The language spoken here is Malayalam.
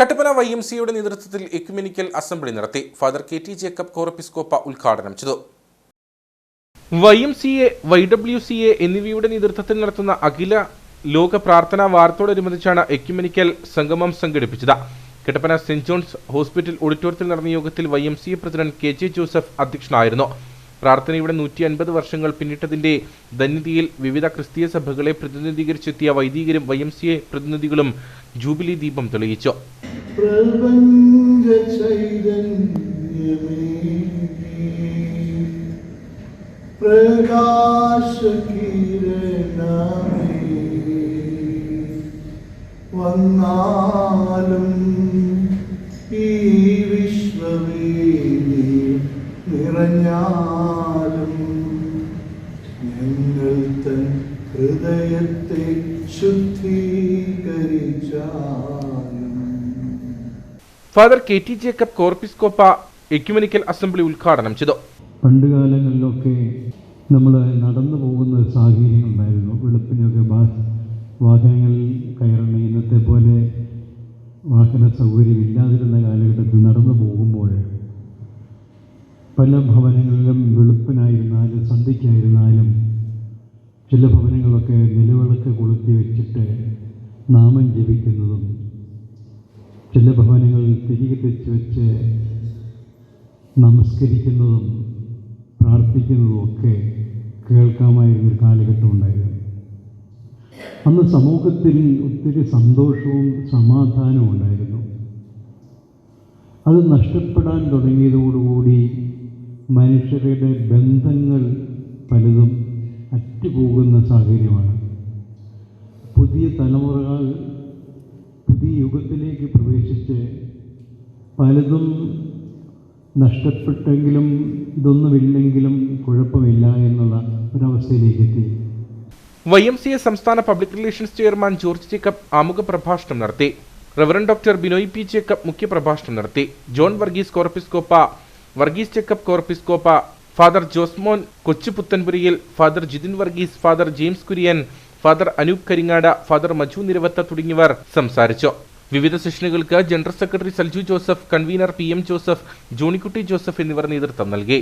കട്ടപ്പന വൈ എം സിയുടെ നേതൃത്വത്തിൽ എക്യുമെനിക്കൽ അസംബ്ലി നടത്തി. Father K T Jacob Corepiscopa ഉദ്ഘാടനം ചെയ്തു. Y M C A Y W C A എന്നിവയുടെ നേതൃത്വത്തിൽ നടത്തുന്ന അഖില ലോക പ്രാർത്ഥനാ വാരത്തോടനുബന്ധിച്ചാണ് എക്യുമെനിക്കൽ സംഗമം സംഘടിപ്പിച്ചത്. കട്ടപ്പന സെന്റ് ജോൺസ് ഹോസ്പിറ്റൽ ഓഡിറ്റോറിയത്തിൽ നടന്ന യോഗത്തിൽ Y M C president K J Joseph അധ്യക്ഷനായിരുന്നു. പ്രാർത്ഥനയുടെ നൂറ്റി അൻപത് വർഷങ്ങൾ പിന്നിട്ടതിന്റെ ധന്യതയിൽ വിവിധ ക്രിസ്തീയ സഭകളെ പ്രതിനിധീകരിച്ചെത്തിയ വൈദികരും വൈ എം സി എ പ്രതിനിധികളും ജൂബിലി ദീപം തെളിയിച്ചു. പ്രപഞ്ച ചൈതന്യമേ പ്രകാശ കിരണമേ വന്നാലും ഈ വിശ്വവേദി നിറഞ്ഞാലും ഞങ്ങൾ തൻ ഹൃദയത്തെ ശുദ്ധീകരിച്ചാലും father K T Jacob Corepiscopa ecumenical assembly ഉദ്ഘാടനം ചെയ്തു. പണ്ട് കാലങ്ങളിലൊക്കെ നമ്മൾ നടന്നു പോകുന്ന ഒരു സാഹചര്യം ഉണ്ടായിരുന്നു. വെളുപ്പിനൊക്കെ വാഹനങ്ങളിൽ കയറണ ഇന്നത്തെ പോലെ വാഹന സൗകര്യം ഇല്ലാതിരുന്ന കാലഘട്ടത്തിൽ നടന്നു പോകുമ്പോൾ പല ഭവനങ്ങളിലും വെളുപ്പിനായിരുന്നാലും സന്ധ്യയ്ക്കായിരുന്നാലും ചില ഭവനങ്ങളൊക്കെ നിലവിളക്ക് കൊളുത്തി വെച്ചിട്ട് നാമം ജപിക്കുന്നതും ചില ഭവനങ്ങളിൽ തിരികെ തെച്ച് വെച്ച് നമസ്കരിക്കുന്നതും പ്രാർത്ഥിക്കുന്നതും ഒക്കെ കേൾക്കാമായിരുന്നൊരു കാലഘട്ടം ഉണ്ടായിരുന്നു. അന്ന് സമൂഹത്തിൽ ഒത്തിരി സന്തോഷവും സമാധാനവും ഉണ്ടായിരുന്നു. അത് നഷ്ടപ്പെടാൻ തുടങ്ങിയതോടുകൂടി മനുഷ്യരുടെ ബന്ധങ്ങൾ പലതും അറ്റുപോകുന്ന സാഹചര്യമാണ്. പുതിയ തലമുറകൾ പലതും നഷ്ടപ്പെട്ടെങ്കിലും ഇതൊന്നുമില്ലെങ്കിലും കുഴപ്പമില്ല എന്നുള്ള ഒരവസ്ഥയിലേക്ക് എത്തി വൈ എം സി എ സംസ്ഥാന public relations chairman George Jacob ആമുഖ പ്രഭാഷണം നടത്തി. Reverend doctor Binoy P Jacob മുഖ്യപ്രഭാഷണം നടത്തി. John Varghese Corepiscopa Varghese Jacob Corepiscopa father Josemon Kochuputhenpurayil father Jithin Varghese father James Kurian father Anoop Karingada father Maju Niravath തുടങ്ങിയവർ സംസാരിച്ചു. വിവിധ സെഷനുകൾക്ക് general secretary Salju Joseph convener P M Joseph Johnykutty Joseph എന്നിവർ നേതൃത്വം നൽകി.